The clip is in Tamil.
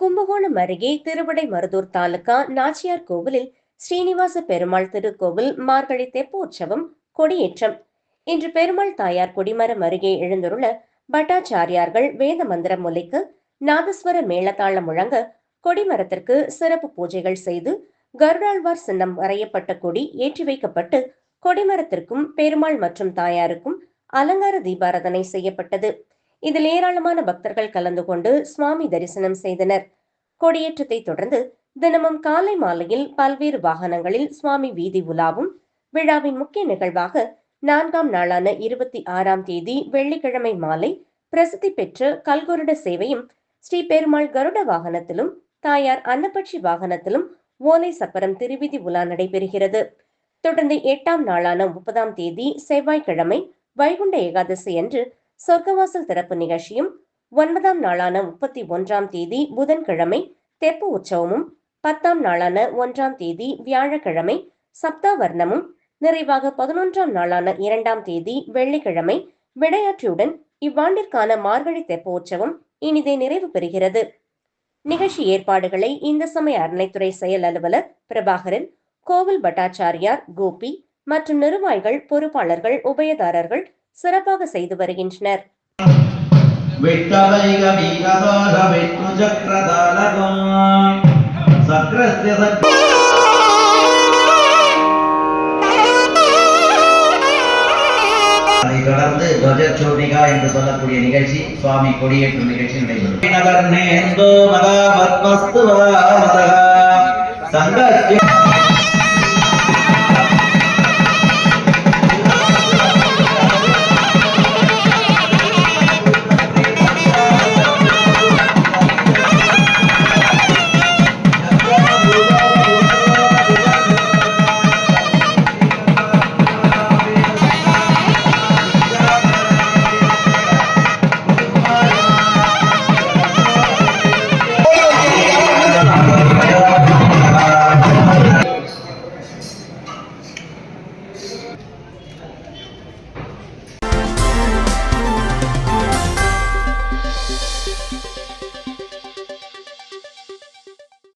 கும்பகோணம் அருகே திருவிடைமருதூர் தாலுகா நாச்சியார் கோவிலில் ஸ்ரீனிவாச பெருமாள் திருக்கோவில் மார்கழி தெப்போற்சவம் கொடியேற்றம். இன்று பெருமாள் தாயார் கொடிமரம் அருகே எழுந்துள்ள பட்டாச்சாரியார்கள் வேத மந்திரம் முலைக்கு நாதஸ்வர மேளதாளம் முழங்க கொடிமரத்திற்கு சிறப்பு பூஜைகள் செய்து கருடாழ்வார் சின்னம் வரையப்பட்ட கொடி ஏற்றி வைக்கப்பட்டு கொடிமரத்திற்கும் பெருமாள் மற்றும் தாயாருக்கும் அலங்கார தீபாராதனை செய்யப்பட்டது. இதில் ஏராளமான பக்தர்கள் கலந்து கொண்டு சுவாமி தரிசனம் செய்தனர். கொடியேற்றத்தை தொடர்ந்து தினமும் காலை மாலையில் பல்வேறு வாகனங்களில் சுவாமி வீதி உலாவும் விழாவின் முக்கிய நிகழ்வாக நான்காம் நாளான இருபத்தி ஆறாம் தேதி வெள்ளிக்கிழமை மாலை பிரசித்தி பெற்ற கல்குருட சேவையும் ஸ்ரீ பெருமாள் கருட வாகனத்திலும் தாயார் அன்னப்பட்சி வாகனத்திலும் ஓலை சப்பரம் திருவிதி உலா நடைபெறுகிறது. தொடர்ந்து எட்டாம் நாளான முப்பதாம் தேதி செவ்வாய்க்கிழமை வைகுண்ட ஏகாதசி அன்று சொர்க்கவாசல் திறப்பு நிகழ்ச்சியும் ஒன்பதாம் நாளான முப்பத்தி ஒன்றாம் தேதி புதன்கிழமை தெப்பு உற்சவமும் பத்தாம் நாளான ஒன்றாம் தேதி வியாழக்கிழமை சப்தாவர்ணமும் நிறைவாக பதினொன்றாம் நாளான இரண்டாம் தேதி வெள்ளிக்கிழமை விடையாற்றியுடன் இவ்வாண்டிற்கான மார்கழி தெப்ப உற்சவம் இனிதே நிறைவு பெறுகிறது. நிகழ்ச்சி ஏற்பாடுகளை இந்த சமய அறநிலைத்துறை செயல் அலுவலர் பிரபாகரன் கோவில் பட்டாச்சாரியார் கோபி மற்றும் நிர்வாகிகள் பொறுப்பாளர்கள் உபயதாரர்கள் சிறப்பாக செய்து வருகின்றனர். தொடர்ந்து துவஜோதிகா என்று சொல்லக்கூடிய நிகழ்ச்சி சுவாமி கொடியேற்றும் நிகழ்ச்சி நடைபெறும். நகர் நேந்தோ மகா பத்மஸ்து மகா மதகா. சங்கத்தின்